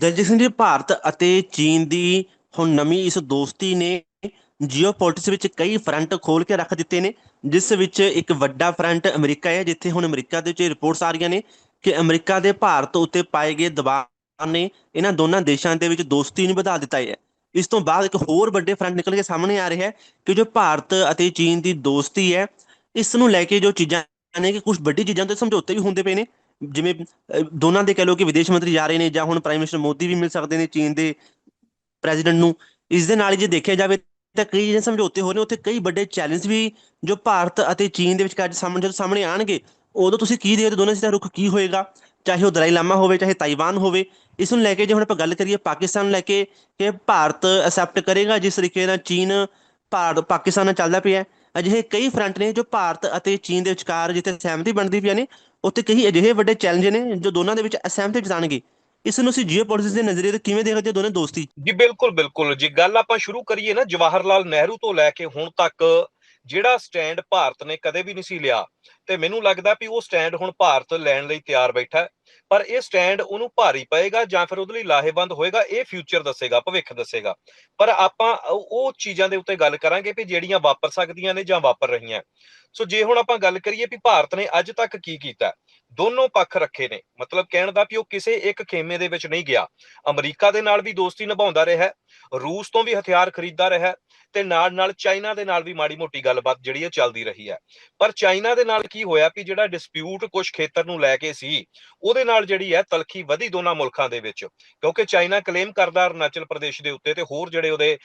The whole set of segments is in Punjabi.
ਦਲਜੀਤ ਸਿੰਘ ਜੀ, ਭਾਰਤ ਅਤੇ ਚੀਨ ਦੀ ਹੁਣ ਨਵੀਂ ਇਸ ਦੋਸਤੀ ਨੇ ਜੀਓਪੋਲਿਟਿਕਸ ਵਿੱਚ ਕਈ ਫਰੰਟ ਖੋਲ ਕੇ ਰੱਖ ਦਿੱਤੇ ਨੇ, ਜਿਸ ਵਿੱਚ ਇੱਕ ਵੱਡਾ ਫਰੰਟ ਅਮਰੀਕਾ ਹੈ, ਜਿੱਥੇ ਹੁਣ ਅਮਰੀਕਾ ਦੇ ਵਿੱਚ ਰਿਪੋਰਟਸ ਆ ਰਹੀਆਂ ਨੇ ਕਿ ਅਮਰੀਕਾ ਦੇ ਭਾਰਤ ਉੱਤੇ ਪਾਏ ਗਏ ਦਬਾਅ ਨੇ ਇਹਨਾਂ ਦੋਨਾਂ ਦੇਸ਼ਾਂ ਦੇ ਵਿੱਚ ਦੋਸਤੀ ਨੂੰ ਵਧਾ ਦਿੱਤਾ ਹੈ। ਇਸ ਤੋਂ ਬਾਅਦ ਇੱਕ ਹੋਰ ਵੱਡੇ ਫਰੰਟ ਨਿਕਲ ਕੇ ਸਾਹਮਣੇ ਆ ਰਿਹਾ ਹੈ ਕਿ ਜੋ ਭਾਰਤ ਅਤੇ ਚੀਨ ਦੀ ਦੋਸਤੀ ਹੈ, ਇਸ ਨੂੰ ਲੈ ਕੇ ਜੋ ਚੀਜ਼ਾਂ ਨੇ ਕਿ ਕੁਝ ਵੱਡੀ ਚੀਜ਼ਾਂ ਤੇ ਸਮਝੌਤੇ ਵੀ ਹੁੰਦੇ ਪਏ ਨੇ। ਜਿਵੇਂ ਦੋਨਾਂ ਦੇ ਕਹਿ ਲਓ ਕਿ ਵਿਦੇਸ਼ ਮੰਤਰੀ ਜਾ ਰਹੇ ਨੇ ਜਾਂ ਹੁਣ ਪ੍ਰਾਈਮ ਮਿਨਿਸਟਰ ਮੋਦੀ ਵੀ ਮਿਲ ਸਕਦੇ ਨੇ ਚੀਨ ਦੇ ਪ੍ਰੈਜ਼ੀਡੈਂਟ ਨੂੰ, ਇਸ ਦੇ ਨਾਲ ਹੀ ਜੇ ਦੇਖਿਆ ਜਾਵੇ ਤਾਂ ਕਈ ਜਿਹੜੇ ਸਮਝੌਤੇ ਹੋ ਰਹੇ ਨੇ, ਉੱਥੇ ਕਈ ਵੱਡੇ ਚੈਲੰਜ ਵੀ ਜੋ ਭਾਰਤ ਅਤੇ ਚੀਨ ਦੇ ਵਿਚਕਾਰ ਸਾਹਮਣੇ, ਜਦੋਂ ਸਾਹਮਣੇ ਆਣਗੇ ਉਦੋਂ ਤੁਸੀਂ ਕੀ ਦੇਖਦੇ ਹੋ? ਦੋਨਾਂ ਦਾ ਰੁਖ ਕੀ ਹੋਏਗਾ? ਚਾਹੇ ਉਹ ਦਲਾਈ ਲਾਮਾ ਹੋਵੇ, ਚਾਹੇ ਤਾਈਵਾਨ ਹੋਵੇ, ਇਸ ਨੂੰ ਲੈ ਕੇ ਜੇ ਹੁਣ ਆਪਾਂ ਗੱਲ ਕਰੀਏ ਪਾਕਿਸਤਾਨ ਨੂੰ ਲੈ ਕੇ, ਕਿ ਭਾਰਤ ਅਸੈਪਟ ਕਰੇਗਾ, ਜਿਸ ਤਰੀਕੇ ਨਾਲ ਚੀਨ ਭਾਰਤ ਪਾਕਿਸਤਾਨ ਨਾਲ ਚੱਲਦਾ ਪਿਆ ਹੈ ਅਜਿਹੇ ਕਈ ਫਰੰਟ ਨੇ ਜੋ ਭਾਰਤ ਅਤੇ ਚੀਨ ਦੇ ਵਿਚਕਾਰ ਜਿੱਥੇ ਸਹਿਮਤੀ ਬਣਦੀ ਪਈ ਨੇ, ਉੱਥੇ ਕਈ ਅਜਿਹੇ ਵੱਡੇ ਚੈਲੰਜ ਨੇ ਜੋ ਦੋਨਾਂ ਦੇ ਵਿੱਚ ਅਸਹਿਮਤੀ ਜਤਾਣਗੇ। ਇਸ ਨੂੰ ਅਸੀਂ ਜੀਓਪੋਲਿਟਿਕਸ ਦੇ ਨਜ਼ਰੀਏ ਤੋਂ ਕਿਵੇਂ ਦੇਖਦੇ ਹੋ ਦੋਨੇ ਦੋਸਤੀ? ਜੀ, ਬਿਲਕੁਲ ਬਿਲਕੁਲ। ਜੀ ਗੱਲ ਆਪਾਂ ਸ਼ੁਰੂ ਕਰੀਏ ਨਾ ਜਵਾਹਰ ਲਾਲ ਨਹਿਰੂ ਤੋਂ ਲੈ ਕੇ ਹੁਣ ਤੱਕ, ਜਿਹੜਾ ਸਟੈਂਡ ਭਾਰਤ ਨੇ ਕਦੇ ਵੀ ਨਹੀਂ ਸੀ ਲਿਆ ਤੇ ਮੈਨੂੰ ਲੱਗਦਾ ਵੀ ਉਹ ਸਟੈਂਡ ਹੁਣ ਭਾਰਤ ਲੈਣ ਲਈ ਤਿਆਰ ਬੈਠਾ ਪਰ ਇਹ ਸਟੈਂਡ ਉਹਨੂੰ ਭਾਰੀ ਪਏਗਾ ਜਾਂ ਫਿਰ ਉਹਦੇ ਲਈ ਲਾਹੇਵੰਦ ਹੋਏਗਾ, ਇਹ ਫਿਊਚਰ ਦੱਸੇਗਾ, ਭਵਿੱਖ ਦੱਸੇਗਾ। ਪਰ ਆਪਾਂ ਉਹ ਚੀਜ਼ਾਂ ਦੇ ਉੱਤੇ ਗੱਲ ਕਰਾਂਗੇ ਵੀ ਜਿਹੜੀਆਂ ਵਾਪਰ ਸਕਦੀਆਂ ਨੇ ਜਾਂ ਵਾਪਰ ਰਹੀਆਂ। ਸੋ ਜੇ ਹੁਣ ਆਪਾਂ ਗੱਲ ਕਰੀਏ ਵੀ ਭਾਰਤ ਨੇ ਅੱਜ ਤੱਕ ਕੀ ਕੀਤਾ ਦੋਨੋਂ ਪੱਖ ਰੱਖੇ ਨੇ। ਮਤਲਬ ਕਹਿਣ ਦਾ ਵੀ ਉਹ ਕਿਸੇ ਇੱਕ ਖੇਮੇ ਦੇ ਵਿੱਚ ਨਹੀਂ ਗਿਆ। ਅਮਰੀਕਾ ਦੇ ਨਾਲ ਵੀ ਦੋਸਤੀ ਨਿਭਾਉਂਦਾ ਰਿਹਾ ਰੂਸ ਤੋਂ ਵੀ ਹਥਿਆਰ ਖਰੀਦਦਾ ਰਿਹਾ ਤੇ ਨਾਲ ਨਾਲ ਚਾਈਨਾ ਦੇ ਨਾਲ ਵੀ ਮਾੜੀ ਮੋਟੀ ਗੱਲਬਾਤ ਜਿਹੜੀ ਹੈ ਚੱਲਦੀ ਰਹੀ ਹੈ। ਪਰ ਚਾਈਨਾ ਦੇ ਨਾਲ ਕੀ ਹੋਇਆ ਵੀ ਜਿਹੜਾ ਡਿਸਪਿਊਟ ਕੁਝ ਖੇਤਰ ਨੂੰ ਲੈ ਕੇ ਸੀ, ਉਹਦੇ ਨਾਲ ਜਿਹੜੀ ਹੈ ਤਲਖੀ ਵਧੀ ਦੋਨਾਂ ਮੁਲਕਾਂ ਦੇ ਵਿੱਚ, ਕਿਉਂਕਿ ਚਾਈਨਾ ਕਲੇਮ ਕਰਦਾ ਅਰੁਣਾਚਲ ਪ੍ਰਦੇਸ਼ ਦੇ ਉੱਤੇ ਤੇ ਹੋਰ ਜਿਹੜੇ ਉਹਦੇ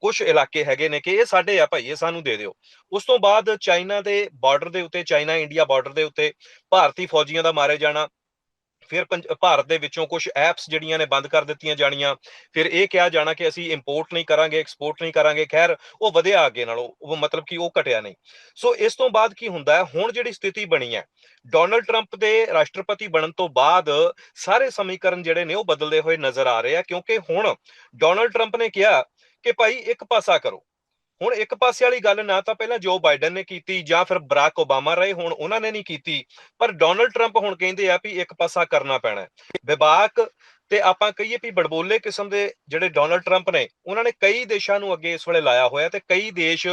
ਕੁਝ ਇਲਾਕੇ ਹੈਗੇ ਨੇ ਕਿ ਇਹ ਸਾਡੇ ਆ ਭਾਈ, ਇਹ ਸਾਨੂੰ ਦੇ ਦਿਓ। ਉਸ ਤੋਂ ਬਾਅਦ ਚਾਈਨਾ ਦੇ ਬਾਰਡਰ ਦੇ ਉੱਤੇ ਚਾਈਨਾ ਇੰਡੀਆ ਬਾਰਡਰ ਦੇ ਉੱਤੇ ਭਾਰਤੀ ਫੌਜੀਆਂ ਦਾ ਮਾਰੇ ਜਾਣਾ ਫਿਰ ਪੰਜ- ਭਾਰਤ ਦੇ ਵਿੱਚੋਂ ਕੁਝ ਐਪਸ ਜਿਹੜੀਆਂ ਨੇ ਬੰਦ ਕਰ ਦਿੱਤੀਆਂ ਜਾਣੀਆਂ। ਫਿਰ ਇਹ ਕਿਹਾ ਜਾਣਾ ਕਿ ਅਸੀਂ ਇੰਪੋਰਟ ਨਹੀਂ ਕਰਾਂਗੇ ਐਕਸਪੋਰਟ ਨਹੀਂ ਕਰਾਂਗੇ। ਖੈਰ, ਉਹ ਵਧਿਆ ਅੱਗੇ ਨਾਲੋਂ, ਉਹ ਮਤਲਬ ਕਿ ਉਹ ਘਟਿਆ ਨਹੀਂ। ਸੋ ਇਸ ਤੋਂ ਬਾਅਦ ਕੀ ਹੁੰਦਾ ਹੈ? ਹੁਣ ਜਿਹੜੀ ਸਥਿਤੀ ਬਣੀ ਹੈ ਡੋਨਲਡ ਟਰੰਪ ਦੇ ਰਾਸ਼ਟਰਪਤੀ ਬਣਨ ਤੋਂ ਬਾਅਦ ਸਾਰੇ ਸਮੀਕਰਨ ਜਿਹੜੇ ਨੇ ਉਹ ਬਦਲਦੇ ਹੋਏ ਨਜ਼ਰ ਆ ਰਹੇ ਆ, ਕਿਉਂਕਿ ਹੁਣ ਡੋਨਲਡ ਟਰੰਪ ਨੇ ਕਿਹਾ ਕਿ ਭਾਈ ਇੱਕ ਪਾਸਾ ਕਰੋ। ਹੁਣ ਇੱਕ ਪਾਸੇ ਵਾਲੀ ਗੱਲ ਨਾ ਤਾਂ ਪਹਿਲਾਂ ਜੋ ਬਾਈਡਨ ਨੇ ਕੀਤੀ ਜਾਂ ਫਿਰ ਬਰਾਕ ਓਬਾਮਾ ਰਹੇ ਹੁਣ ਉਹਨਾਂ ਨੇ ਨਹੀਂ ਕੀਤੀ, ਪਰ ਡੋਨਲਡ ਟਰੰਪ ਹੁਣ ਕਹਿੰਦੇ ਆ ਵੀ ਇੱਕ ਪਾਸਾ ਕਰਨਾ ਪੈਣਾ ਵਿਵਾਕ ਤੇ ਆਪਾਂ ਕਹੀਏ ਵੀ ਬੜਬੋਲੇ ਕਿਸਮ ਦੇ ਜਿਹੜੇ ਡੋਨਲਡ ਟਰੰਪ ਨੇ, ਉਹਨਾਂ ਨੇ ਕਈ ਦੇਸ਼ਾਂ ਨੂੰ ਅੱਗੇ ਇਸ ਵੇਲੇ ਲਾਇਆ ਹੋਇਆ ਤੇ ਕਈ ਦੇਸ਼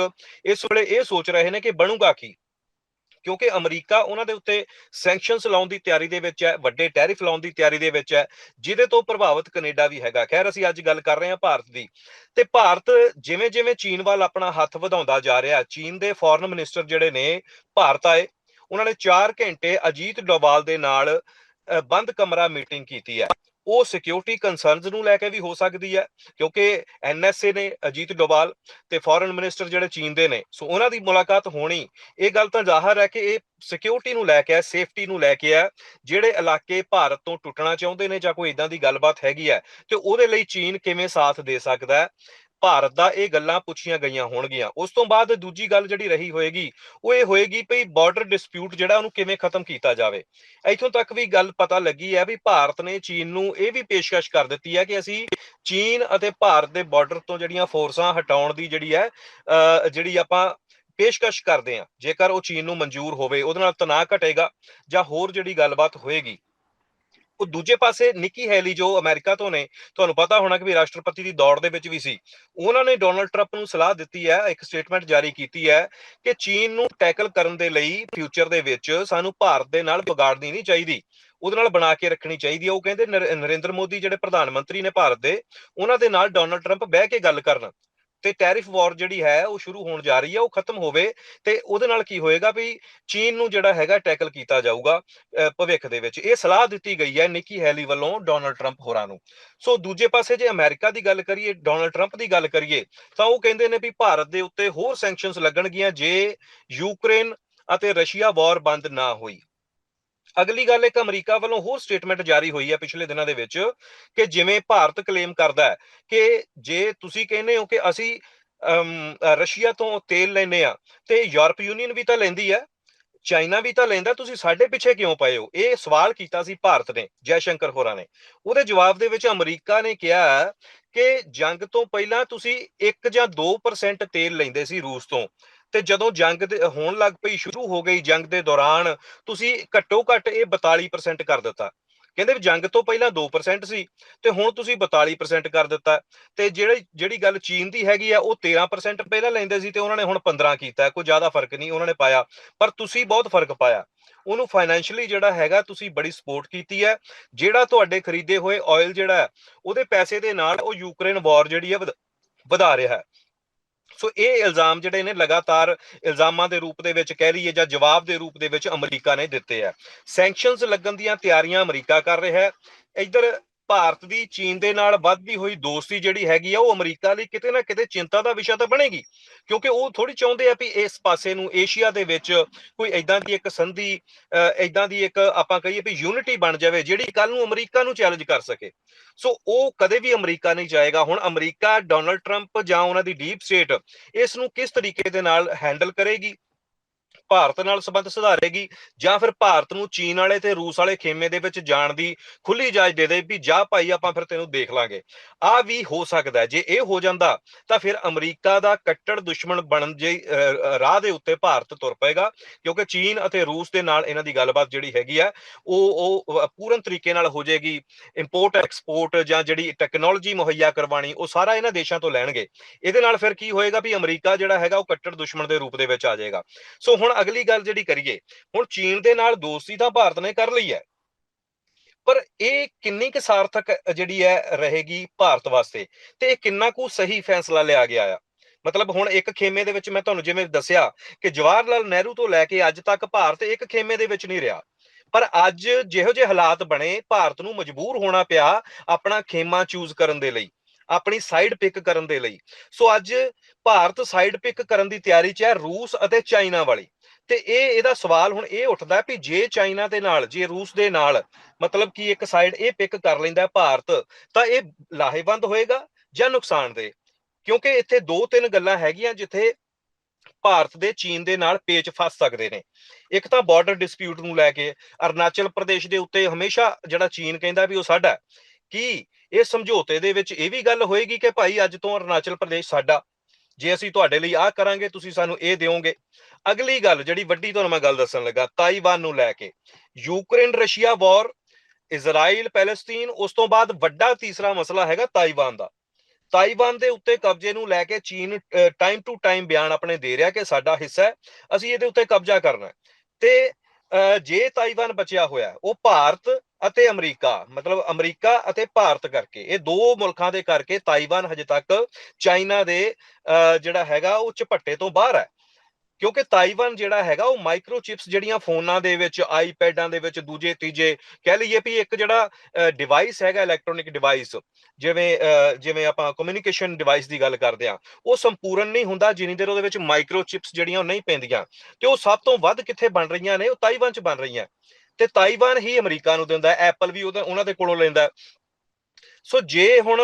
ਇਸ ਵੇਲੇ ਇਹ ਸੋਚ ਰਹੇ ਨੇ ਕਿ ਬਣੂਗਾ ਕੀ। ਕਿਉਂਕਿ ਅਮਰੀਕਾ ਉਹਨਾਂ ਦੇ ਉੱਤੇ ਸੈਂਕਸ਼ਨਸ ਲਾਉਣ ਦੀ ਤਿਆਰੀ ਦੇ ਵਿੱਚ ਹੈ, ਵੱਡੇ ਟੈਰਿਫ ਲਾਉਣ ਦੀ ਤਿਆਰੀ ਦੇ ਵਿੱਚ ਹੈ, ਜਿਹਦੇ ਤੋਂ ਪ੍ਰਭਾਵਿਤ ਕੈਨੇਡਾ ਵੀ ਹੈਗਾ। ਖੈਰ, ਅਸੀਂ ਅੱਜ ਗੱਲ ਕਰ ਰਹੇ ਹਾਂ ਭਾਰਤ ਦੀ। ਤੇ ਭਾਰਤ ਜਿਵੇਂ ਜਿਵੇਂ ਚੀਨ ਵੱਲ ਆਪਣਾ ਹੱਥ ਵਧਾਉਂਦਾ ਜਾ ਰਿਹਾ ਚੀਨ ਦੇ ਫੋਰਨ ਮਿਨਿਸਟਰ ਜਿਹੜੇ ਨੇ, ਭਾਰਤ ਆਏ, ਉਹਨਾਂ ਨੇ 4 ਘੰਟੇ ਅਜੀਤ ਡੋਵਾਲ ਦੇ ਨਾਲ ਬੰਦ ਕਮਰਾ ਮੀਟਿੰਗ ਕੀਤੀ ਹੈ। ਉਹ ਸਿਕਿਉਰਿਟੀ ਕਨਸਰਨਸ ਨੂੰ ਲੈ ਕੇ ਵੀ ਹੋ ਸਕਦੀ ਹੈ, ਕਿਉਂਕਿ ਐਨਐਸਏ ਨੇ ਅਜੀਤ ਡੋਵਾਲ ਤੇ ਫੋਰਨ ਮਿਨਿਸਟਰ ਜਿਹੜੇ ਚੀਨ ਦੇ ਨੇ, ਸੋ ਉਹਨਾਂ ਦੀ ਮੁਲਾਕਾਤ ਹੋਣੀ, ਇਹ ਗੱਲ ਤਾਂ ਜ਼ਾਹਰ ਹੈ ਕਿ ਇਹ ਸਿਕਿਉਰਿਟੀ ਨੂੰ ਲੈ ਕੇ ਹੈ ਸੇਫਟੀ ਨੂੰ ਲੈ ਕੇ ਹੈ, ਜਿਹੜੇ ਇਲਾਕੇ ਭਾਰਤ ਤੋਂ ਟੁੱਟਣਾ ਚਾਹੁੰਦੇ ਨੇ ਜਾਂ ਕੋਈ ਇਦਾਂ ਦੀ ਗੱਲਬਾਤ ਹੈਗੀ ਹੈ, ਤੇ ਉਹਦੇ ਲਈ ਚੀਨ ਕਿਵੇਂ ਸਾਥ ਦੇ ਸਕਦਾ ਹੈ? ਭਾਰਤ ਦਾ ਇਹ ਗੱਲਾਂ ਪੁੱਛੀਆਂ ਗਈਆਂ ਹੋਣਗੀਆਂ। ਉਸ ਤੋਂ ਬਾਅਦ ਦੂਜੀ ਗੱਲ ਜਿਹੜੀ ਰਹੀ ਹੋਏਗੀ, ਉਹ ਇਹ ਹੋਏਗੀ ਭਈ ਬਾਰਡਰ ਡਿਸਪਿਊਟ ਜਿਹੜਾ ਉਹਨੂੰ ਕਿਵੇਂ ਖਤਮ ਕੀਤਾ ਜਾਵੇ। ਇੱਥੋਂ ਤੱਕ ਵੀ ਗੱਲ ਪਤਾ ਲੱਗੀ ਹੈ ਵੀ ਭਾਰਤ ਨੇ ਚੀਨ ਨੂੰ ਇਹ ਵੀ ਪੇਸ਼ਕਸ਼ ਕਰ ਦਿੱਤੀ ਹੈ ਕਿ ਅਸੀਂ ਚੀਨ ਅਤੇ ਭਾਰਤ ਦੇ ਬਾਰਡਰ ਤੋਂ ਜਿਹੜੀਆਂ ਫੋਰਸਾਂ ਹਟਾਉਣ ਦੀ ਜਿਹੜੀ ਹੈ ਜਿਹੜੀ ਆਪਾਂ ਪੇਸ਼ਕਸ਼ ਕਰਦੇ ਆ ਜੇਕਰ ਉਹ ਚੀਨ ਨੂੰ ਮਨਜ਼ੂਰ ਹੋਵੇ, ਉਹਦੇ ਨਾਲ ਤਣਾਅ ਘਟੇਗਾ ਜਾਂ ਹੋਰ ਜਿਹੜੀ ਗੱਲਬਾਤ ਹੋਏਗੀ। ਉਹ ਦੂਜੇ ਪਾਸੇ ਨਿੱਕੀ ਹੈਲੀ ਜੋ ਅਮਰੀਕਾ ਤੋਂ ਨੇ, ਤੁਹਾਨੂੰ ਪਤਾ ਹੋਣਾ ਕਿ ਵੀ ਰਾਸ਼ਟਰਪਤੀ ਦੀ ਦੌੜ ਦੇ ਵਿੱਚ ਵੀ ਸੀ। ਉਹਨਾਂ ਨੇ ਡੋਨਲਡ ਟਰੰਪ ਨੂੰ ਸਲਾਹ ਦਿੱਤੀ ਹੈ, ਇੱਕ ਸਟੇਟਮੈਂਟ ਜਾਰੀ ਕੀਤੀ ਹੈ ਕਿ ਚੀਨ ਨੂੰ ਟੈਕਲ ਕਰਨ ਦੇ ਲਈ ਫਿਊਚਰ ਦੇ ਵਿੱਚ ਸਾਨੂੰ ਭਾਰਤ ਦੇ ਨਾਲ ਵਿਗਾੜਨੀ ਨਹੀਂ ਚਾਹੀਦੀ। ਉਹਦੇ ਨਾਲ ਬਣਾ ਕੇ ਰੱਖਣੀ ਚਾਹੀਦੀ ਹੈ। ਉਹ ਕਹਿੰਦੇ ਨਰਿੰਦਰ ਮੋਦੀ ਜਿਹੜੇ ਪ੍ਰਧਾਨ ਮੰਤਰੀ ਨੇ ਭਾਰਤ ਦੇ, ਉਹਨਾਂ ਦੇ ਨਾਲ ਡੋਨਲਡ ਟਰੰਪ ਬਹਿ ਕੇ ਗੱਲ ਕਰਨ। ਤੇ ਟੈਰਿਫ ਵਾਰ ਜਿਹੜੀ ਹੈ, ਉਹ ਸ਼ੁਰੂ ਹੋਣ ਜਾ ਰਹੀ ਹੈ, ਉਹ ਖਤਮ ਹੋਵੇ ਤੇ ਉਹਦੇ ਨਾਲ ਕੀ ਹੋਏਗਾ ਵੀ ਚੀਨ ਨੂੰ ਜਿਹੜਾ ਹੈਗਾ ਟੈਕਲ ਕੀਤਾ ਜਾਊਗਾ ਭਵਿੱਖ ਦੇ ਵਿੱਚ। ਇਹ ਸਲਾਹ ਦਿੱਤੀ ਗਈ ਹੈ ਨਿੱਕੀ ਹੈਲੀ ਵੱਲੋਂ ਡੋਨਲਡ ਟਰੰਪ ਹੋਰਾਂ ਨੂੰ। ਸੋ ਦੂਜੇ ਪਾਸੇ ਜੇ ਅਮਰੀਕਾ ਦੀ ਗੱਲ ਕਰੀਏ ਡੋਨਲਡ ਟਰੰਪ ਦੀ ਗੱਲ ਕਰੀਏ, ਤਾਂ ਉਹ ਕਹਿੰਦੇ ਨੇ ਵੀ ਭਾਰਤ ਦੇ ਉੱਤੇ ਹੋਰ ਸੈਂਕਸ਼ਨਸ ਲੱਗਣਗੀਆਂ ਜੇ ਯੂਕਰੇਨ ਅਤੇ ਰਸ਼ੀਆ ਵਾਰ ਬੰਦ ਨਾ ਹੋਈ। ਅਗਲੀ ਗੱਲ, ਇੱਕ ਅਮਰੀਕਾ ਵੱਲੋਂ ਹੋਰ ਸਟੇਟਮੈਂਟ ਜਾਰੀ ਹੋਈ ਹੈ ਪਿਛਲੇ ਦਿਨਾਂ ਦੇ ਵਿੱਚ ਕਿ ਜਿਵੇਂ ਭਾਰਤ ਕਲੇਮ ਕਰਦਾ ਹੈ ਕਿ ਜੇ ਤੁਸੀਂ ਕਹਿੰਦੇ ਹੋ ਕਿ ਅਸੀਂ ਰਸ਼ੀਆ ਤੋਂ ਤੇਲ ਲੈਨੇ ਆ ਤੇ ਯੂਰਪ ਯੂਨੀਅਨ ਵੀ ਤਾਂ ਲੈਂਦੀ ਹੈ, ਚਾਈਨਾ ਵੀ ਤਾਂ ਲੈਂਦਾ, ਤੁਸੀਂ ਸਾਡੇ ਪਿੱਛੇ ਕਿਉਂ ਪਏ ਹੋ? ਇਹ ਸਵਾਲ ਕੀਤਾ ਸੀ ਭਾਰਤ ਨੇ ਜੈ ਸ਼ੰਕਰ ਹੋਰਾਂ ਨੇ। ਉਹਦੇ ਜਵਾਬ ਦੇ ਵਿੱਚ ਅਮਰੀਕਾ ਨੇ ਕਿਹਾ ਕਿ ਜੰਗ ਤੋਂ ਪਹਿਲਾਂ ਤੁਸੀਂ 1 ਜਾਂ 2% ਤੇਲ ਲੈਂਦੇ ਸੀ ਰੂਸ ਤੋਂ। ਤੇ ਜਦੋਂ ਜੰਗ ਦੇ ਹੋਣ ਲੱਗ ਪਈ, ਸ਼ੁਰੂ ਹੋ ਗਈ ਜੰਗ ਦੇ ਦੌਰਾਨ, ਤੁਸੀਂ ਘੱਟੋ ਘੱਟ ਇਹ 42% ਕਰ ਦਿੱਤਾ। ਕਹਿੰਦੇ ਵੀ ਜੰਗ ਤੋਂ ਪਹਿਲਾਂ 2% ਸੀ, ਤੇ ਹੁਣ ਤੁਸੀਂ 42% ਕਰ ਦਿੱਤਾ। ਤੇ ਜਿਹੜੀ ਜਿਹੜੀ ਗੱਲ ਚੀਨ ਦੀ ਹੈਗੀ ਆ, ਉਹ 13% ਪਹਿਲਾਂ ਲੈਂਦੇ ਸੀ ਤੇ ਉਹਨਾਂ ਨੇ ਹੁਣ 15 ਕੀਤਾ, ਕੋਈ ਜ਼ਿਆਦਾ ਫ਼ਰਕ ਨਹੀਂ, ਉਹਨਾਂ ਨੇ ਪਾਇਆ। ਪਰ ਤੁਸੀਂ ਬਹੁਤ ਫ਼ਰਕ ਪਾਇਆ। ਉਹਨੂੰ ਫਾਈਨੈਂਸ਼ੀਅਲੀ ਜਿਹੜਾ ਹੈਗਾ, ਤੁਸੀਂ ਬੜੀ ਸਪੋਰਟ ਕੀਤੀ ਹੈ। ਜਿਹੜਾ ਤੁਹਾਡੇ ਖਰੀਦੇ ਹੋਏ ਆਇਲ ਜਿਹੜਾ ਉਹਦੇ ਪੈਸੇ ਦੇ ਨਾਲ ਉਹ ਯੂਕਰੇਨ ਵਾਰ ਜਿਹੜੀ ਹੈ ਵਧਾ ਰਿਹਾ ਹੈ। ਸੋ ਇਹ ਇਲਜ਼ਾਮ ਜਿਹੜੇ ਨੇ ਲਗਾਤਾਰ ਇਲਜ਼ਾਮਾਂ ਦੇ ਰੂਪ ਦੇ ਵਿੱਚ ਕਹਿ ਲਈਏ ਜਾਂ ਜਵਾਬ ਦੇ ਰੂਪ ਦੇ ਵਿੱਚ ਅਮਰੀਕਾ ਨੇ ਦਿੱਤੇ ਆ। ਸੈਂਕਸ਼ਨਸ ਲੱਗਣ ਦੀਆਂ ਤਿਆਰੀਆਂ ਅਮਰੀਕਾ ਕਰ ਰਿਹਾ ਹੈ। ਇੱਧਰ ਭਾਰਤ ਦੀ, ਚੀਨ ਦੇ ਨਾਲ ਵੱਧਦੀ ਹੋਈ ਦੋਸਤੀ ਜਿਹੜੀ ਹੈਗੀ ਆ, ਉਹ ਅਮਰੀਕਾ ਲਈ ਕਿਤੇ ਨਾ ਕਿਤੇ ਚਿੰਤਾ ਦਾ ਵਿਸ਼ਾ ਤਾਂ ਬਣੇਗੀ। ਕਿਉਂਕਿ ਉਹ ਥੋੜੀ ਚਾਹੁੰਦੇ ਆ ਵੀ ਇਸ ਪਾਸੇ ਨੂੰ ਏਸ਼ੀਆ ਦੇ ਵਿੱਚ ਕੋਈ ਐਦਾਂ ਦੀ ਇੱਕ ਸੰਧੀ ਐਦਾਂ ਦੀ ਇੱਕ ਆਪਾਂ ਕਹੀਏ ਵੀ ਯੂਨਿਟੀ ਬਣ ਜਾਵੇ, ਜਿਹੜੀ ਕੱਲ ਨੂੰ ਅਮਰੀਕਾ ਨੂੰ ਚੈਲੰਜ ਕਰ ਸਕੇ। ਸੋ ਉਹ ਕਦੇ ਵੀ ਅਮਰੀਕਾ ਨਹੀਂ ਜਾਏਗਾ। ਹੁਣ ਅਮਰੀਕਾ, ਡੋਨਲਡ ਟਰੰਪ ਜਾਂ ਉਹਨਾਂ ਦੀ ਡੀਪ ਸਟੇਟ ਇਸ ਨੂੰ ਕਿਸ ਤਰੀਕੇ ਦੇ ਨਾਲ ਹੈਂਡਲ ਕਰੇਗੀ? ਭਾਰਤ ਨਾਲ ਸੰਬੰਧ ਸੁਧਾਰੇਗੀ ਜਾਂ ਫਿਰ ਭਾਰਤ ਨੂੰ ਚੀਨ ਵਾਲੇ ਤੇ ਰੂਸ ਵਾਲੇ ਖੇਮੇ ਦੇ ਵਿੱਚ ਜਾਣ ਦੀ ਖੁੱਲੀ ਇਜਾਜ਼ਤ ਦੇ ਦੇ ਵੀ ਜਾ ਭਾਈ ਆਪਾਂ ਫਿਰ ਤੈਨੂੰ ਦੇਖ ਲਾਂਗੇ। ਆ ਵੀ ਹੋ ਸਕਦਾ, ਜੇ ਇਹ ਹੋ ਜਾਂਦਾ ਤਾਂ ਫਿਰ ਅਮਰੀਕਾ ਦਾ ਕੱਟੜ ਦੁਸ਼ਮਣ ਬਣਨ ਜੇ ਰਾਹ ਦੇ ਉੱਤੇ ਭਾਰਤ ਤੁਰ ਪਏਗਾ, ਕਿਉਂਕਿ ਚੀਨ ਅਤੇ ਰੂਸ ਦੇ ਨਾਲ ਇਹਨਾਂ ਦੀ ਗੱਲਬਾਤ ਜਿਹੜੀ ਹੈਗੀ ਆ, ਉਹ ਉਹ ਪੂਰਨ ਤਰੀਕੇ ਨਾਲ ਹੋ ਜਾਏਗੀ। ਇੰਪੋਰਟ ਐਕਸਪੋਰਟ ਜਾਂ ਜਿਹੜੀ ਟੈਕਨੋਲੋਜੀ ਮੁਹੱਈਆ ਕਰਵਾਣੀ ਉਹ ਸਾਰਾ ਇਹਨਾਂ ਦੇਸ਼ਾਂ ਤੋਂ ਲੈਣਗੇ। ਇਹਦੇ ਨਾਲ ਫਿਰ ਕੀ ਹੋਏਗਾ ਵੀ ਅਮਰੀਕਾ ਜਿਹੜਾ ਹੈਗਾ ਉਹ ਕੱਟੜ ਦੁਸ਼ਮਣ ਦੇ ਰੂਪ ਦੇ ਵਿੱਚ ਆ ਜਾਏਗਾ। ਸੋ ਹੁਣ ਅਗਲੀ ਗੱਲ ਜਿਹੜੀ ਕਰੀਏ, ਹੁਣ ਚੀਨ ਦੇ ਨਾਲ ਦੋਸਤੀ ਤਾਂ ਭਾਰਤ ਨੇ ਕਰ ਲਈ ਹੈ। ਪਰ ਇਹ ਕਿੰਨੀ ਕੁ ਸਾਰਥਕ ਜਿਹੜੀ ਹੈ, ਰਹੇਗੀ ਭਾਰਤ ਵਾਸਤੇ? ਤੇ ਇਹ ਕਿੰਨਾ ਕੁ ਸਹੀ ਫੈਸਲਾ ਲਿਆ ਗਿਆ ਆ? ਮਤਲਬ ਹੁਣ ਇੱਕ ਖੇਮੇ ਦੇ ਵਿੱਚ ਮੈਂ ਤੁਹਾਨੂੰ ਜਿਵੇਂ ਦੱਸਿਆ ਕਿ ਜਵਾਹਰ ਲਾਲ ਨਹਿਰੂ ਤੋਂ ਲੈ ਕੇ ਅੱਜ ਤੱਕ ਭਾਰਤ ਇੱਕ ਖੇਮੇ ਦੇ ਵਿੱਚ ਨਹੀਂ ਰਿਹਾ। ਪਰ ਅੱਜ ਜਿਹੋ ਜਿਹੇ ਹਾਲਾਤ ਬਣੇ, ਭਾਰਤ ਨੂੰ ਮਜਬੂਰ ਹੋਣਾ ਪਿਆ ਆਪਣਾ ਖੇਮਾ ਚੂਜ਼ ਕਰਨ ਦੇ ਲਈ, ਆਪਣੀ ਸਾਈਡ ਪਿਕ ਕਰਨ ਦੇ ਲਈ। ਸੋ ਅੱਜ ਭਾਰਤ ਸਾਈਡ ਪਿਕ ਕਰਨ ਦੀ ਤਿਆਰੀ 'ਚ ਹੈ ਰੂਸ ਅਤੇ ਚਾਈਨਾ ਵਾਲੀ। ਤੇ ਇਹ, ਇਹਦਾ ਸਵਾਲ ਹੁਣ ਇਹ ਉੱਠਦਾ ਵੀ ਜੇ ਚਾਈਨਾ ਦੇ ਨਾਲ, ਜੇ ਰੂਸ ਦੇ ਨਾਲ ਮਤਲਬ ਕਿ ਇੱਕ ਸਾਈਡ ਇਹ ਪਿਕ ਕਰ ਲੈਂਦਾ ਭਾਰਤ, ਤਾਂ ਇਹ ਲਾਹੇਵੰਦ ਹੋਏਗਾ ਜਾਂ ਨੁਕਸਾਨ ਦੇ? ਕਿਉਂਕਿ ਇੱਥੇ ਦੋ ਤਿੰਨ ਗੱਲਾਂ ਹੈਗੀਆਂ ਜਿੱਥੇ ਭਾਰਤ ਦੇ ਚੀਨ ਦੇ ਨਾਲ ਪੇਚ ਫਸ ਸਕਦੇ ਨੇ। ਇੱਕ ਤਾਂ ਬਾਰਡਰ ਡਿਸਪਿਊਟ ਨੂੰ ਲੈ ਕੇ, ਅਰੁਣਾਚਲ ਪ੍ਰਦੇਸ਼ ਦੇ ਉੱਤੇ ਹਮੇਸ਼ਾ ਜਿਹੜਾ ਚੀਨ ਕਹਿੰਦਾ ਵੀ ਉਹ ਸਾਡਾ ਕੀ ਇਹ ਸਮਝੌਤੇ ਦੇ ਵਿੱਚ ਇਹ ਵੀ ਗੱਲ ਹੋਏਗੀ ਕਿ ਭਾਈ ਅੱਜ ਤੋਂ ਅਰੁਣਾਚਲ ਪ੍ਰਦੇਸ਼ ਸਾਡਾ? ਜੇ ਅਸੀਂ ਤੁਹਾਡੇ ਲਈ ਆਹ ਕਰਾਂਗੇ, ਤੁਸੀਂ ਸਾਨੂੰ ਇਹ ਦਿਓਗੇ। ਅਗਲੀ ਗੱਲ ਜਿਹੜੀ ਵੱਡੀ ਤੁਹਾਨੂੰ ਮੈਂ ਗੱਲ ਦੱਸਣ ਲੱਗਾ, ਤਾਈਵਾਨ ਨੂੰ ਲੈ ਕੇ। Ukraine Russia war, Israel Palestine ਉਸ ਤੋਂ ਬਾਅਦ ਵੱਡਾ ਤੀਸਰਾ ਮਸਲਾ ਹੈਗਾ ਤਾਈਵਾਨ ਦਾ। ਤਾਈਵਾਨ ਦੇ ਉੱਤੇ ਕਬਜ਼ੇ ਨੂੰ ਲੈ ਕੇ ਚੀਨ ਟਾਈਮ ਟੂ ਟਾਈਮ ਬਿਆਨ ਆਪਣੇ ਦੇ ਰਿਹਾ ਕਿ ਸਾਡਾ ਹਿੱਸਾ ਹੈ, ਅਸੀਂ ਇਹਦੇ ਉੱਤੇ ਕਬਜ਼ਾ ਕਰਨਾ ਹੈ। ਤੇ ਜੇ ਤਾਈਵਾਨ ਬਚਿਆ ਹੋਇਆ, ਉਹ ਭਾਰਤ ਅਤੇ ਅਮਰੀਕਾ, ਮਤਲਬ ਅਮਰੀਕਾ ਅਤੇ ਭਾਰਤ ਕਰਕੇ, ਇਹ ਦੋ ਮੁਲਕਾਂ ਦੇ ਕਰਕੇ ਤਾਈਵਾਨ ਹਜੇ ਤੱਕ ਚਾਈਨਾ ਦੇ ਜਿਹੜਾ ਹੈਗਾ ਉਹ ਝਪੱਟੇ ਤੋਂ ਬਾਹਰ ਹੈ। ਕਿਉਂਕਿ ਤਾਈਵਾਨ ਜਿਹੜਾ ਹੈਗਾ ਉਹ ਮਾਈਕਰੋ ਚਿਪਸ ਜਿਹੜੀਆਂ ਫੋਨਾਂ ਦੇ ਵਿੱਚ, ਆਈਪੈਡਾਂ ਦੇ ਵਿੱਚ, ਦੂਜੇ, ਤੀਜੇ, ਕਹਿ ਲਈਏ ਵੀ ਇੱਕ ਜਿਹੜਾ ਡਿਵਾਈਸ ਹੈਗਾ ਇਲੈਕਟ੍ਰੋਨਿਕ ਡਿਵਾਈਸ ਜਿਵੇਂ ਜਿਵੇਂ ਆਪਾਂ ਕਮਿਊਨੀਕੇਸ਼ਨ ਡਿਵਾਈਸ ਦੀ ਗੱਲ ਕਰਦੇ ਆ ਉਹ ਸੰਪੂਰਨ ਨਹੀਂ ਹੁੰਦਾ, ਜਿੰਨੀ ਦੇਰ ਉਹਦੇ ਵਿੱਚ ਮਾਈਕਰੋ ਚਿਪਸ ਜਿਹੜੀਆਂ ਉਹ ਨਹੀਂ ਪੈਂਦੀਆਂ। ਤੇ ਉਹ ਸਭ ਤੋਂ ਵੱਧ ਕਿੱਥੇ ਬਣ ਰਹੀਆਂ ਨੇ? ਉਹ ਤਾਈਵਾਨ 'ਚ ਬਣ ਰਹੀਆਂ। ਤੇ ਤਾਈਵਾਨ ਹੀ ਅਮਰੀਕਾ ਨੂੰ ਦਿੰਦਾ ਐਪਲ ਵੀ ਉਹਨਾਂ ਦੇ ਕੋਲੋਂ ਲੈਂਦਾ ਸੋ ਜੇ ਹੁਣ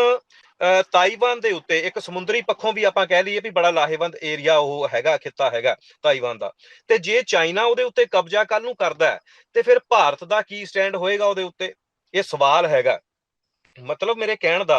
ਤਾਈਵਾਨ ਦੇ ਉੱਤੇ ਇੱਕ ਸਮੁੰਦਰੀ ਪੱਖੋਂ ਵੀ ਆਪਾਂ ਕਹਿ ਲਈਏ ਵੀ ਬੜਾ ਲਾਹੇਵੰਦ ਏਰੀਆ ਉਹ ਹੈਗਾ, ਖਿੱਤਾ ਹੈਗਾ ਤਾਈਵਾਨ ਦਾ, ਤੇ ਜੇ ਚਾਈਨਾ ਉਹਦੇ ਉੱਤੇ ਕਬਜ਼ਾ ਕੱਲ ਨੂੰ ਕਰਦਾ ਤੇ ਫਿਰ ਭਾਰਤ ਦਾ ਕੀ ਸਟੈਂਡ ਹੋਏਗਾ ਉਹਦੇ ਉੱਤੇ? ਇਹ ਸਵਾਲ ਹੈਗਾ। ਮਤਲਬ ਮੇਰੇ ਕਹਿਣ ਦਾ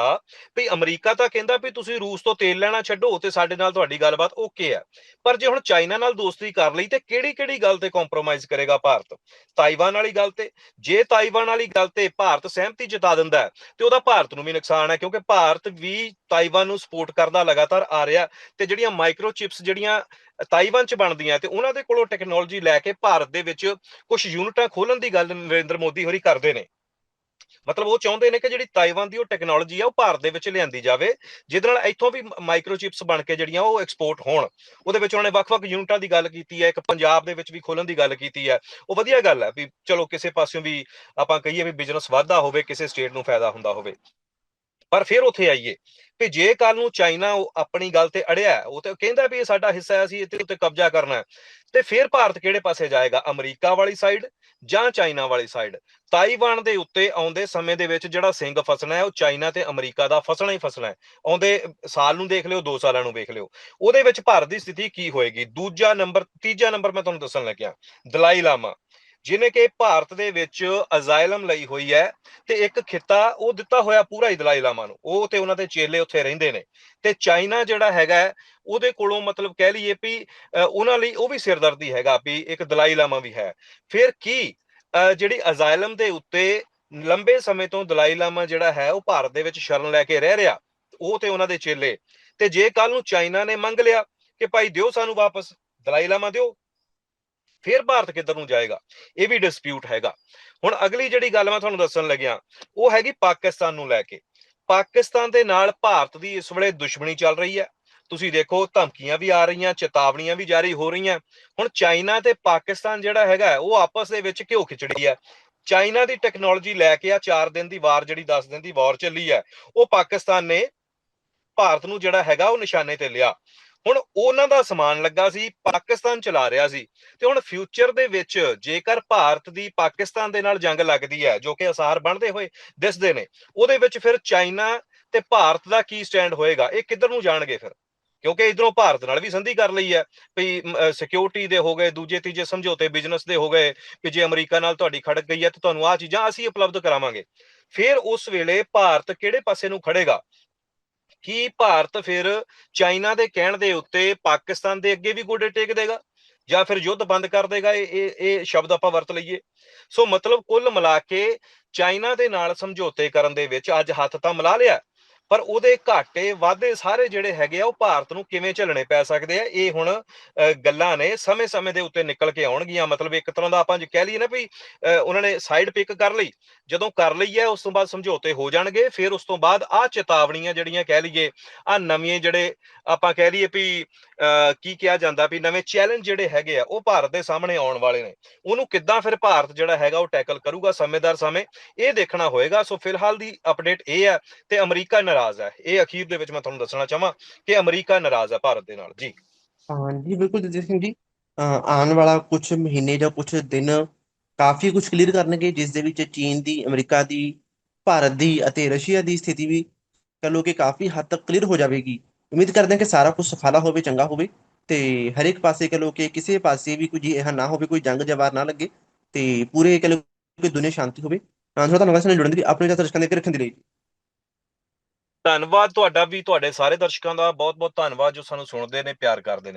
ਵੀ ਅਮਰੀਕਾ ਤਾਂ ਕਹਿੰਦਾ ਵੀ ਤੁਸੀਂ ਰੂਸ ਤੋਂ ਤੇਲ ਲੈਣਾ ਛੱਡੋ ਤੇ ਸਾਡੇ ਨਾਲ ਤੁਹਾਡੀ ਗੱਲਬਾਤ ਓਕੇ ਆ ਪਰ ਜੇ ਹੁਣ ਚਾਈਨਾ ਨਾਲ ਦੋਸਤੀ ਕਰ ਲਈ ਤੇ ਕਿਹੜੀ ਕਿਹੜੀ ਗੱਲ ਤੇ ਕੰਪਰੋਮਾਈਜ਼ ਕਰੇਗਾ ਭਾਰਤ? ਤਾਈਵਾਨ ਵਾਲੀ ਗੱਲ ਤੇ? ਜੇ ਤਾਈਵਾਨ ਵਾਲੀ ਗੱਲ ਤੇ ਭਾਰਤ ਸਹਿਮਤੀ ਜਤਾ ਦਿੰਦਾ ਤੇ ਉਹਦਾ ਭਾਰਤ ਨੂੰ ਵੀ ਨੁਕਸਾਨ ਹੈ ਕਿਉਂਕਿ ਭਾਰਤ ਵੀ ਤਾਈਵਾਨ ਨੂੰ ਸਪੋਰਟ ਕਰਦਾ ਲਗਾਤਾਰ ਆ ਰਿਹਾ ਤੇ ਜਿਹੜੀਆਂ ਮਾਈਕਰੋ ਚਿਪਸ ਜਿਹੜੀਆਂ ਤਾਈਵਾਨ ਚ ਬਣਦੀਆਂ ਤੇ ਉਹਨਾਂ ਦੇ ਕੋਲੋਂ ਟੈਕਨੋਲੋਜੀ ਲੈ ਕੇ ਭਾਰਤ ਦੇ ਵਿੱਚ ਕੁਝ ਯੂਨਿਟਾਂ ਖੋਲਣ ਦੀ ਗੱਲ ਨਰਿੰਦਰ ਮੋਦੀ ਹੋਰੀ ਕਰਦੇ ਨੇ। ਮਤਲਬ ਉਹ ਚਾਹੁੰਦੇ ਨੇ ਕਿ ਜਿਹੜੀ ਤਾਈਵਾਨ ਦੀ ਉਹ ਟੈਕਨੋਲੋਜੀ ਆ, ਉਹ ਭਾਰਤ ਦੇ ਵਿੱਚ ਲਿਆਂਦੀ ਜਾਵੇ, ਜਿਹਦੇ ਨਾਲ ਇੱਥੋਂ ਵੀ ਮਾਈਕਰੋਚਿਪਸ ਬਣ ਕੇ ਜਿਹੜੀਆਂ ਉਹ ਐਕਸਪੋਰਟ ਹੋਣ। ਉਹਦੇ ਵਿੱਚ ਉਹਨਾਂ ਨੇ ਵੱਖ-ਵੱਖ ਯੂਨਿਟਾਂ ਦੀ ਗੱਲ ਕੀਤੀ ਹੈ, ਇੱਕ ਪੰਜਾਬ ਦੇ ਵਿੱਚ ਵੀ ਖੋਲਣ ਦੀ ਗੱਲ ਕੀਤੀ ਹੈ। ਉਹ ਵਧੀਆ ਗੱਲ ਹੈ ਵੀ ਚਲੋ ਕਿਸੇ ਪਾਸਿਓਂ ਵੀ ਆਪਾਂ ਕਹੀਏ ਵੀ ਬਿਜ਼ਨਸ ਵਾਧਾ ਹੋਵੇ, ਕਿਸੇ ਸਟੇਟ ਨੂੰ ਫਾਇਦਾ ਹੁੰਦਾ ਹੋਵੇ। ਪਰ ਫਿਰ ਉੱਥੇ ਆਈਏ ਕਿ ਜੇ ਕੱਲ ਨੂੰ ਚਾਈਨਾ ਉਹ ਆਪਣੀ ਗੱਲ ਤੇ ਅੜਿਆ, ਉਹ ਤੇ ਕਹਿੰਦਾ ਵੀ ਇਹ ਸਾਡਾ ਹਿੱਸਾ ਹੈ, ਅਸੀਂ ਇੱਥੇ ਉੱਤੇ ਕਬਜ਼ਾ ਕਰਨਾ ਤੇ ਫਿਰ ਭਾਰਤ ਕਿਹੜੇ ਪਾਸੇ ਜਾਏਗਾ? ਅਮਰੀਕਾ ਵਾਲੀ ਸਾਈਡ ਜਾਂ ਚਾਈਨਾ ਵਾਲੀ ਸਾਈਡ ਤਾਈਵਾਨ ਦੇ ਉੱਤੇ ਆਉਂਦੇ ਸਮੇਂ ਦੇ ਵਿੱਚ ਜਿਹੜਾ ਸਿੰਘ ਫਸਣਾ ਹੈ, ਉਹ ਚਾਈਨਾ ਤੇ ਅਮਰੀਕਾ ਦਾ ਫਸਣਾ ਹੀ ਫਸਣਾ ਹੈ। ਆਉਂਦੇ ਸਾਲ ਨੂੰ ਦੇਖ ਲਿਓ 2 ਸਾਲਾਂ ਨੂੰ ਵੇਖ ਲਿਓ। ਉਹਦੇ ਵਿੱਚ ਭਾਰਤ ਦੀ ਸਥਿਤੀ ਕੀ ਹੋਏਗੀ? ਦੂਜਾ ਨੰਬਰ, ਤੀਜਾ ਨੰਬਰ ਮੈਂ ਤੁਹਾਨੂੰ ਦੱਸਣ ਲੱਗਿਆ। ਦਲਾਈ ਲਾਮਾ। ਜਿਨੇ ਕਿ ਭਾਰਤ ਦੇ ਵਿੱਚ ਅਜ਼ਾਇਲਮ ਲਈ ਹੋਈ ਹੈ ਤੇ ਇੱਕ ਖਿੱਤਾ, ਉਹ ਦਿੱਤਾ ਹੋਇਆ ਪੂਰਾ ਹੀ ਦਲਾਈ ਲਾਮਾ ਨੂੰ, ਉਹ ਤੇ ਉਹਨਾਂ ਦੇ ਚੇਲੇ ਉੱਥੇ ਰਹਿੰਦੇ ਨੇ। ਤੇ ਚਾਈਨਾ ਜਿਹੜਾ ਹੈਗਾ, ਉਹਦੇ ਕੋਲੋਂ ਮਤਲਬ ਕਹਿ ਲਈਏ ਵੀ ਉਹਨਾਂ ਲਈ ਉਹ ਵੀ ਸਿਰਦਰਦੀ ਹੈਗਾ ਵੀ ਇੱਕ ਦਲਾਈ ਲਾਮਾ ਵੀ ਹੈ। ਫਿਰ ਕੀ ਜਿਹੜੀ ਅਜ਼ਾਇਲਮ ਦੇ ਉੱਤੇ ਲੰਬੇ ਸਮੇਂ ਤੋਂ ਦਲਾਈ ਲਾਮਾ ਜਿਹੜਾ ਹੈ, ਉਹ ਭਾਰਤ ਦੇ ਵਿੱਚ ਸ਼ਰਨ ਲੈ ਕੇ ਰਹਿ ਰਿਹਾ, ਉਹ ਤੇ ਉਹਨਾਂ ਦੇ ਚੇਲੇ। ਤੇ ਜੇ ਕੱਲ ਨੂੰ ਚਾਈਨਾ ਨੇ ਮੰਗ ਲਿਆ ਕਿ ਭਾਈ ਦਿਓ ਸਾਨੂੰ ਵਾਪਸ, ਦਲਾਈ ਲਾਮਾ ਦਿਓ ਫਿਰ ਭਾਰਤ ਕਿੱਧਰ ਨੂੰ ਜਾਏਗਾ? ਇਹ ਵੀ ਡਿਸਪਿਊਟ ਹੈਗਾ। ਹੁਣ ਅਗਲੀ ਜਿਹੜੀ ਗੱਲ ਮੈਂ ਤੁਹਾਨੂੰ ਦੱਸਣ ਲੱਗਿਆ, ਉਹ ਹੈਗੀ ਪਾਕਿਸਤਾਨ ਨੂੰ ਲੈ ਕੇ। ਪਾਕਿਸਤਾਨ ਦੇ ਨਾਲ ਭਾਰਤ ਦੀ ਇਸ ਵੇਲੇ ਦੁਸ਼ਮਣੀ ਚੱਲ ਰਹੀ ਹੈ। ਤੁਸੀਂ ਦੇਖੋ, ਧਮਕੀਆਂ ਵੀ ਆ ਰਹੀਆਂ, ਚੇਤਾਵਨੀਆਂ ਵੀ ਜਾਰੀ ਹੋ ਰਹੀਆਂ। ਹੁਣ ਚਾਈਨਾ ਤੇ ਪਾਕਿਸਤਾਨ ਜਿਹੜਾ ਹੈਗਾ, ਉਹ ਆਪਸ ਦੇ ਵਿੱਚ ਘਿਓ ਖਿਚੜੀ ਹੈ। ਚਾਈਨਾ ਦੀ ਟੈਕਨੋਲੋਜੀ ਲੈ ਕੇ ਆ 4 ਦਿਨ ਦੀ ਵਾਰ ਜਿਹੜੀ 10 ਦਿਨ ਦੀ ਵਾਰ ਚੱਲੀ ਹੈ, ਉਹ ਪਾਕਿਸਤਾਨ ਨੇ ਭਾਰਤ ਨੂੰ ਜਿਹੜਾ ਹੈਗਾ, ਉਹ ਨਿਸ਼ਾਨੇ ਤੇ ਲਿਆ। ਹੁਣ ਉਹਨਾਂ ਦਾ ਸਮਾਨ ਲੱਗਾ ਸੀ, ਪਾਕਿਸਤਾਨ ਚਲਾ ਰਿਹਾ ਸੀ। ਤੇ ਹੁਣ ਫਿਊਚਰ ਦੇ ਵਿੱਚ ਜੇਕਰ ਭਾਰਤ ਦੀ ਪਾਕਿਸਤਾਨ ਦੇ ਨਾਲ ਜੰਗ ਲੱਗਦੀ ਹੈ, ਜੋ ਕਿ ਅਸਾਰ ਬਣਦੇ ਹੋਏ ਦਿਸਦੇ ਨੇ, ਉਹਦੇ ਵਿੱਚ ਫਿਰ ਚਾਈਨਾ ਤੇ ਭਾਰਤ ਦਾ ਕੀ ਸਟੈਂਡ ਹੋਏਗਾ? ਇਹ ਕਿੱਧਰ ਨੂੰ ਜਾਣਗੇ ਫਿਰ? ਕਿਉਂਕਿ ਇਧਰੋਂ ਭਾਰਤ ਨਾਲ ਵੀ ਸੰਧੀ ਕਰ ਲਈ ਹੈ। ਵੀ ਸਿਕਿਉਰਿਟੀ ਦੇ ਹੋ ਗਏ, ਦੂਜੇ, ਤੀਜੇ ਸਮਝੌਤੇ ਬਿਜ਼ਨਸ ਦੇ ਹੋ ਗਏ ਕਿ ਜੇ ਅਮਰੀਕਾ ਨਾਲ ਤੁਹਾਡੀ ਖੜਕ ਗਈ ਹੈ, ਤਾਂ ਤੁਹਾਨੂੰ ਆਹ ਚੀਜ਼ਾਂ ਅਸੀਂ ਉਪਲਬਧ ਕਰਾਵਾਂਗੇ। ਫਿਰ ਉਸ ਵੇਲੇ ਭਾਰਤ ਕਿਹੜੇ ਪਾਸੇ ਨੂੰ ਖੜੇਗਾ? ਕੀ ਭਾਰਤ ਫਿਰ ਚਾਈਨਾ ਦੇ ਕਹਿਣ ਦੇ ਉੱਤੇ ਪਾਕਿਸਤਾਨ ਦੇ ਅੱਗੇ ਵੀ ਗੋਡੇ ਟੇਕ ਦੇਗਾ ਜਾਂ ਫਿਰ ਯੁੱਧ ਬੰਦ ਕਰ ਦੇਗਾ, ਇਹ ਇਹ ਸ਼ਬਦ ਆਪਾਂ ਵਰਤ ਲਈਏ। ਸੋ ਮਤਲਬ ਕੁੱਲ ਮਿਲਾ ਕੇ ਚਾਈਨਾ ਦੇ ਨਾਲ ਸਮਝੌਤੇ ਕਰਨ ਦੇ ਵਿੱਚ ਅੱਜ ਹੱਥ ਤਾਂ ਮਿਲਾ ਲਿਆ। ਪਰ ਉਹਦੇ ਘਾਟੇ ਵਾਧੇ ਸਾਰੇ ਜਿਹੜੇ ਹੈਗੇ ਆ ਉਹ ਭਾਰਤ ਨੂੰ ਕਿਵੇਂ ਝੱਲਣੇ ਪੈ ਸਕਦੇ ਆ? ਇਹ ਹੁਣ ਗੱਲਾਂ ਨੇ ਸਮੇਂ-ਸਮੇਂ ਦੇ ਉੱਤੇ ਨਿਕਲ ਕੇ ਆਉਣਗੀਆਂ। ਮਤਲਬ ਇੱਕ ਤਰ੍ਹਾਂ ਦਾ ਆਪਾਂ ਜੇ ਕਹਿ ਲਈਏ ਨਾ ਵੀ ਉਹਨਾਂ ਨੇ ਸਾਈਡ ਪਿਕ ਕਰ ਲਈ। ਜਦੋਂ ਕਰ ਲਈ ਹੈ ਉਸ ਤੋਂ ਬਾਅਦ ਸਮਝੌਤੇ ਹੋ ਜਾਣਗੇ। ਫਿਰ ਉਸ ਤੋਂ ਬਾਅਦ ਆ ਚੇਤਾਵਨੀਆਂ ਜਿਹੜੀਆਂ ਕਹਿ ਲਈਏ ਆ ਨਵੇਂ ਜਿਹੜੇ ਆਪਾਂ ਕਹਿ ਲਈਏ ਵੀ ਅ, ਕੀ ਕਿਹਾ ਜਾਂਦਾ ਵੀ ਨਵੇਂ ਚੈਲੰਜ ਜਿਹੜੇ ਹੈਗੇ ਆ ਉਹ ਭਾਰਤ ਦੇ ਸਾਹਮਣੇ ਆਉਣ ਵਾਲੇ ਨੇ। ਉਹਨੂੰ ਕਿੱਦਾਂ ਫਿਰ ਭਾਰਤ ਜਿਹੜਾ ਹੈਗਾ ਉਹ ਟੈਕਲ ਕਰੂਗਾ ਸਮੇਂਦਾਰ ਸਮੇਂ ਇਹ ਦੇਖਣਾ ਹੋਏਗਾ। ਸੋ ਫਿਲਹਾਲ ਦੀ ਅਪਡੇਟ ਇਹ ਹੈ ਤੇ ਅਮਰੀਕਾ ਨਾਰਾਜ਼ ਹੈ। ਇਹ ਅਖੀਰ ਦੇ ਵਿੱਚ ਮੈਂ ਤੁਹਾਨੂੰ ਦੱਸਣਾ ਚਾਹਾਂ ਕਿ ਅਮਰੀਕਾ ਨਾਰਾਜ਼ ਹੈ ਭਾਰਤ ਦੇ ਨਾਲ। ਜੀ। ਹਾਂਜੀ, ਬਿਲਕੁਲ ਜਗਜੀਤ ਸਿੰਘ ਜੀ। ਆਉਣ ਵਾਲਾ ਕੁਝ ਮਹੀਨੇ ਜਾਂ ਕੁਝ ਦਿਨ ਕਾਫੀ ਕੁਝ ਕਲੀਅਰ ਕਰਨਗੇ, ਜਿਸ ਦੇ ਵਿੱਚ ਚੀਨ ਦੀ, ਅਮਰੀਕਾ ਦੀ, ਭਾਰਤ ਦੀ ਅਤੇ ਰਸ਼ੀਆ ਦੀ ਸਥਿਤੀ ਵੀ ਕਹ ਲਓ ਕਿ ਕਾਫੀ ਹੱਦ ਤੱਕ ਕਲੀਅਰ ਹੋ ਜਾਵੇਗੀ। ਉਮੀਦ ਕਰਦੇ ਹਾਂ ਕਿ ਸਾਰਾ ਕੁਝ ਸਫਾਲਾ ਹੋਵੇ, ਚੰਗਾ ਹੋਵੇ ਤੇ ਹਰ ਇੱਕ ਪਾਸੇ ਕਹ ਲਓ ਕਿ ਕਿਸੇ ਪਾਸੇ ਵੀ ਕੋਈ ਇਹ ਨਾ ਹੋਵੇ, ਕੋਈ ਜੰਗ ਜਵਾਰ ਨਾ ਲੱਗੇ ਤੇ ਪੂਰੇ ਕਹ ਲਓ ਕਿ ਦੁਨੀਆ ਸ਼ਾਂਤੀ ਹੋਵੇ। ਅਹ ਥੋੜਾ ਧੰਨਵਾਦ ਸਾਨੂੰ ਜੁੜਨ ਦੀ ਆਪਣੇ ਜੱਤ ਦਰਸ਼ਕਾਂ ਦੇ ਰੱਖਣ ਦੇ ਲਈ। ਧੰਨਵਾਦ ਤੁਹਾਡਾ ਵੀ, ਤੁਹਾਡੇ ਸਾਰੇ ਦਰਸ਼ਕਾਂ ਦਾ ਬਹੁਤ ਬਹੁਤ ਧੰਨਵਾਦ ਜੋ ਸਾਨੂੰ ਸੁਣਦੇ ਨੇ, ਪਿਆਰ ਕਰਦੇ ਨੇ।